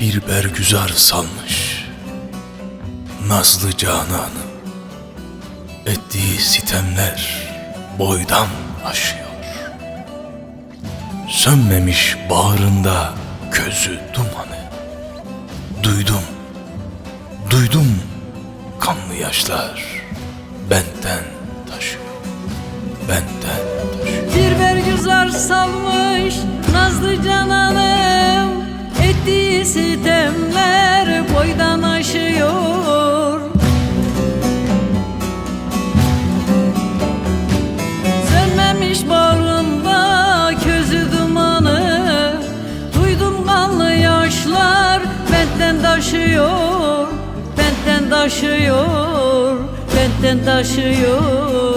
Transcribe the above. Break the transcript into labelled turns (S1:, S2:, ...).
S1: bir bergüzar salmış. Nazlı cananı Ettiği sitemler boydan aşıyor. Sönmemiş bağrında közü dumanı. Duydum, duydum kanlı yaşlar Benden taşıyor, benden taşıyor.
S2: Bir bergüzar salmış taşıyor Benden taşıyor